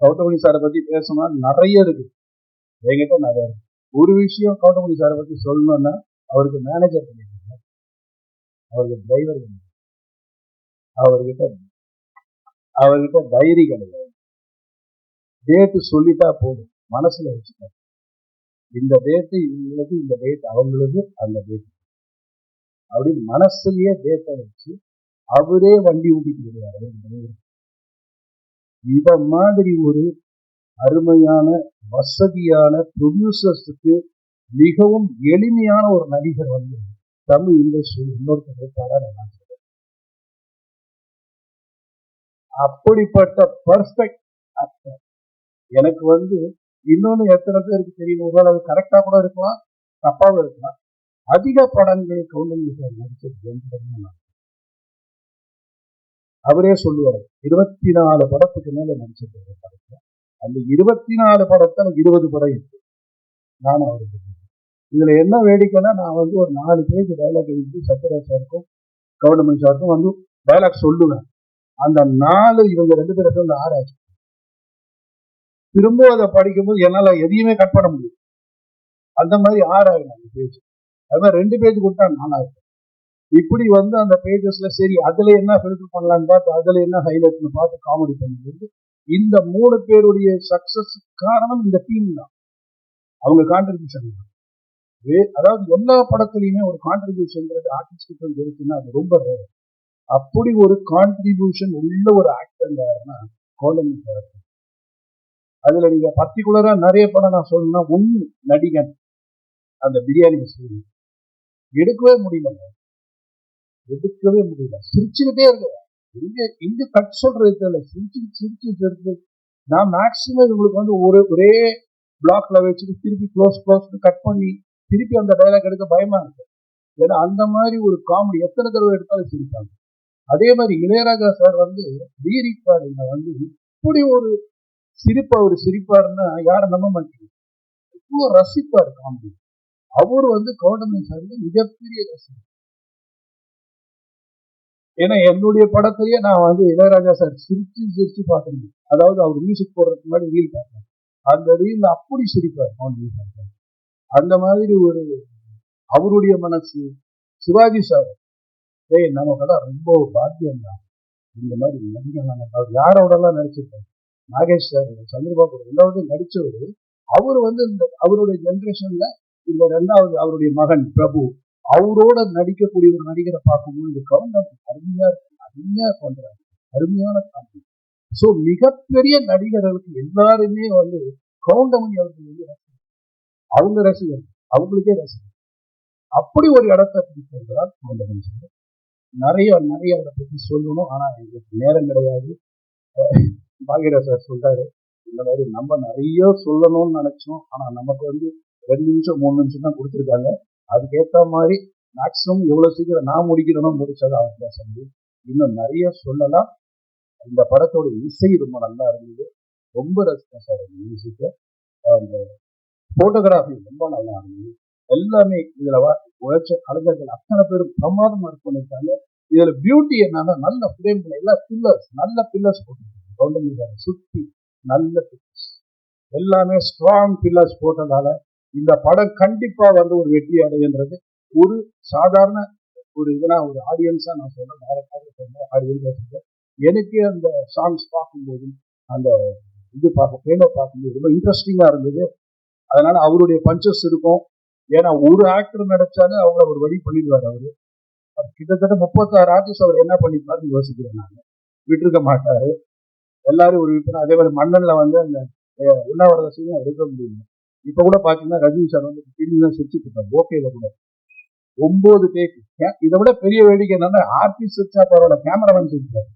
கௌதமணி சாரை பத்தி பேசணும்னா நிறைய இருக்கு. என்கிட்ட நிறைய இருக்கு. ஒரு விஷயம் கௌதமணி சாரை பத்தி சொல்லணும்னா அவருக்கு மேனேஜர் பண்ணிருக்காங்க அவருக்கு டிரைவர் அவர்கிட்ட அவர்கிட்ட டைரி கிடையாது. டேட்டு சொல்லிட்டா போதும். மனசுல வச்சுக்க இந்த டேட்டு இவங்களுக்கு இந்த டேட் அவங்களுக்கு அந்த டேட் அப்படி மனசுலயே டேட்டை வச்சு அவரே வண்டி ஓட்டிட்டு வருவாரு. இந்த மாதிரி ஒரு அருமையான வசதியான ப்ரொடியூசர்ஸுக்கு மிகவும் எளிமையான ஒரு நடிகர் வந்து தமிழ் இண்டஸ்ட்ரி இன்னொருத்தர் இருக்காரா நான் சொல்றேன் அப்படிப்பட்ட பர்ஃபெக்ட் ஆக்டர் எனக்கு வந்து இன்னொன்னு எத்தனை பேருக்கு தெரியும்? ஒருவேளை அது கரெக்டா கூட இருக்கலாம் தப்பாவும் இருக்கலாம். அதிக படங்கள் கவுண்டமணி சார் நடிச்சது நான் அவரே சொல்லுவார் இருபத்தி நாலு படத்துக்கு மேல நடிச்சிருக்காரு படத்துல அந்த இருபத்தி நாலு படத்துல இருபது படம் இருக்கு. நானும் அவருக்கு இதுல என்ன வேடிக்கைன்னா நான் வந்து ஒரு நாலு பேஜ் டைலாக் எழுதி சத்யராஜ் சாருக்கும் கவுண்டமணி சாருக்கும் வந்து டைலாக் சொல்லுவேன். அந்த நாலு இவங்க ரெண்டு பேரும் வந்து ஆராய்ச்சி திரும்ப அதை படிக்கும்போது என்னால எதையுமே கட் பண்ண முடியும் அந்த மாதிரி ஆறாயிரம் அந்த பேஜ். அது மாதிரி ரெண்டு பேஜ் கொடுத்தா நாலாயிரம். இப்படி வந்து அந்த பேஜஸ்ல சரி அதுல என்ன ஃபில்டர் பண்ணலாம்னு பார்த்து அதுல என்ன ஹைலைட்னு பார்த்து காமெடி பண்ணுறது இந்த மூணு பேருடைய சக்சஸ் காரணம் இந்த டீம் தான். அவங்க கான்ட்ரிபியூஷன் தான். அதாவது எல்லா படத்துலயுமே ஒரு கான்ட்ரிபியூஷன்ங்கிறது ஆர்டிஸ்டுக்கு இருக்குன்னா அது ரொம்ப ரேர் அப்படி ஒரு கான்ட்ரிபியூஷன் உள்ள ஒரு ஆக்டர் யாருன்னா கோலம் அதுல நீங்க பர்டிகுலரா நிறைய படம் நான் சொல்லணும்னா ஒண்ணு நடிகன். அந்த பிரியாணி ஸ்டோரி எடுக்கவே முடியல. எடுக்கவே முடியல. சிரிச்சுக்கிட்டே இருக்கு இங்க இங்க கட் சொல்றது தெரியல. சிரிச்சு சிரிச்சுட்டு இருக்கு நான் மேக்சிமம் உங்களுக்கு வந்து ஒரு ஒரே பிளாக்ல வச்சுட்டு திருப்பி க்ளோஸ் க்ளோஸ் கட் பண்ணி திருப்பி அந்த டைலாக் எடுக்க பயமா இருக்கு. ஏன்னா அந்த மாதிரி ஒரு காமெடி எத்தனை தடவை எடுத்தாலும் சிரிப்பாங்க அதே மாதிரி இளையராஜா சார் வந்து வீரிப்பாருங்க வந்து இப்படி ஒரு சிரிப்பா ஒரு சிரிப்பாருன்னா யாரை நம்ப மாட்டீங்க? இவ்வளோ ரசிப்பார் காமெடி அவர் வந்து கௌதமி சார் மிகப்பெரிய ரசிகர். ஏன்னா என்னுடைய படத்திலேயே நான் வந்து இளையராஜா சார் சிரிச்சு சிரிச்சு பார்த்துருந்தேன். அதாவது அவர் மியூசிக் போடுறதுக்கு முன்னாடி ரீல் பார்த்தேன். அந்த ரீல் அப்படி சிரிப்பார் கௌதமி சார். அந்த மாதிரி ஒரு அவருடைய மனசு சிவாஜி சார் ஏய் நமக்கெல்லாம் ரொம்ப பாத்தியம் தான் இந்த மாதிரி நடிகர் அவர் யாரோடலாம் நடிச்சிருக்காரு நாகேஷ் சார் சந்திரபாபு ரெண்டாவது நடிச்சவர். அவர் வந்து இந்த அவருடைய ஜென்ரேஷன்ல இந்த ரெண்டாவது அவருடைய மகன் பிரபு அவரோட நடிக்கக்கூடிய ஒரு நடிகரை பார்க்கும்போது இந்த கவுண்டர் அருமையா அருமையா பண்றாங்க அருமையான காமெடி ஸோ மிகப்பெரிய நடிகர்களுக்கு எல்லாருமே வந்து கவுண்டமணி அவர்கள் வந்து ரசிகர். அவங்க ரசிகர். அவங்களுக்கே ரசிகர். அப்படி ஒரு இடத்தை பிடிக்கிறதுதான் கவுண்டமணி சார். நிறைய நிறைய அவரை பத்தி சொல்லணும். ஆனா எங்களுக்கு நேரம் கிடையாது. பாகியராஜ் சார் சொல்றாரு. இந்த மாதிரி நம்ம நிறைய சொல்லணும்னு நினைச்சோம். ஆனா நமக்கு வந்து ரெண்டு நிமிஷம் மூணு நிமிஷம் தான் கொடுத்துருக்காங்க. அதுக்கேற்ற மாதிரி மேக்ஸிமம் எவ்வளோ சீக்கிரம் நான் முடிக்கணும்னு முடிச்சதா அவர் பேச முடியும் இன்னும் நிறைய சொல்லலாம். இந்த படத்தோட இசை ரொம்ப நல்லா இருந்தது. ரொம்ப ரசித்தேன் சார் அந்த மியூசிக்கை அந்த ஃபோட்டோகிராஃபி ரொம்ப நல்லா இருந்தது. எல்லாமே இதில் உழைச்ச கலைஞர்கள் அத்தனை பேரும் பிரமாதமா பண்ணியிருக்காங்க இதில் பியூட்டி என்னன்னா நல்ல ஃப்ரேம் எல்லா பில்லர்ஸ் நல்ல பில்லர்ஸ் போட்டிருக்காங்க. கவுண்டமணி சுற்றி நல்ல பில்லர்ஸ் எல்லாமே ஸ்ட்ராங் பில்லர்ஸ் போட்டதால இந்த படம் கண்டிப்பா வந்து ஒரு வெற்றி அடைகின்றது ஒரு சாதாரண ஒரு இதனா ஒரு ஆடியன்ஸா நான் சொல்றேன். டேரக்டாக சொல்றேன். ஆடியன்ஸா எனக்கு அந்த சாங்ஸ் பார்க்கும்போது அந்த இது பார்க்க ட்ரெயிலர் பார்க்கும்போது ரொம்ப இன்ட்ரெஸ்டிங்கா இருந்தது. அதனால அவருடைய பஞ்சஸ் இருக்கும். ஏன்னா ஒரு ஆக்டர் நடிச்சாலே அவங்க ஒரு வழி பண்ணிடுவார் அவரு. கிட்டத்தட்ட முப்பத்தாறு ஆர்டிஸ்ட் அவர் என்ன பண்ணிருப்பாருன்னு யோசிக்கிறேன் நான். விட்டுருக்க மாட்டாரு. எல்லாரும் ஒரு விட்டு அதே மாதிரி மன்னன்ல வந்து அந்த உண்ணாவிரத சீனை எடுக்க முடியல. இப்போ கூட பாத்தீங்கன்னா ரஜினி சார் வந்து டிவி தான் சிரிச்சுட்டு இருக்காரு. ஓகேல கூட. ஒன்பது டேக் இதை விட பெரிய வேடிக்கை என்னன்னா ஆர்பி வச்சா கேமராமேன் செஞ்சுருக்காரு.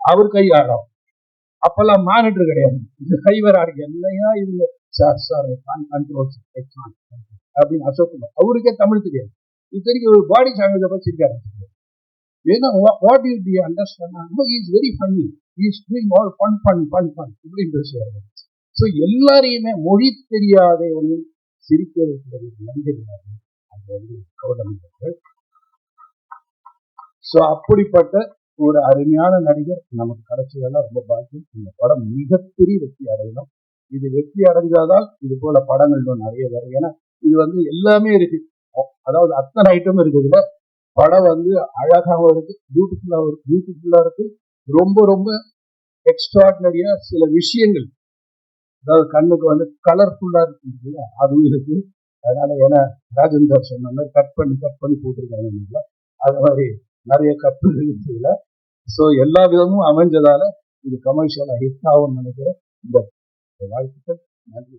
அவர் கை ஆடும் அப்பெல்லாம் மானிட்டர் கிடையாது. இந்த கை வேற ஆடுங்க இல்லையா இவங்க சார் சார் கண்ட்ரோல் அப்படின்னு அசோக் அவருக்கே தமிழ் தெரியாது. இத்தனைக்கு ஒரு பாடி லாங்குவேஜ் பத்தி சிரிக்க ஆரம்பிச்சிருக்காரு. ஏன்னா what you do understand is very funny is doing all fun fun fun fun இப்படின்னு பேசுவாங்க ஸோ எல்லாரையுமே மொழி தெரியாதவனை சிரிக்க வைக்கிறது நடிகர்கள் அது வந்து கௌதமர்கள் ஸோ அப்படிப்பட்ட ஒரு அருமையான நடிகர் நமக்கு கிடைச்சதெல்லாம் ரொம்ப பாக்கியம். இந்த படம் மிகப்பெரிய வெற்றி அடையணும். இது வெற்றி அடைஞ்சாதான் இது போல படங்கள் இன்னும் நிறைய வரும். ஏன்னா இது வந்து எல்லாமே இருக்கு. அதாவது அத்தனை ஐட்டம் இருக்குதுல படம் வந்து அழகாகவும் இருக்கு பியூட்டிஃபுல்லாகவும் இருக்கு பியூட்டிஃபுல்லா இருக்கு. ரொம்ப ரொம்ப எக்ஸ்ட்ராடினரியா சில விஷயங்கள் அதாவது கண்ணுக்கு வந்து கலர்ஃபுல்லாக இருக்கு அதுவும் இருக்கு. அதனால ஏன்னா ராஜேந்தர் சொன்ன மாதிரி கட் பண்ணி கட் பண்ணி போட்டிருக்காங்க அது மாதிரி நிறைய கட்டுகள் இருக்குதுல. ஸோ எல்லா விதமும் அமைஞ்சதால இது கமர்ஷியலாக ஹிட் ஆகும்னு நினைக்கிறேன். இந்த வாழ்த்துக்கள். நன்றி.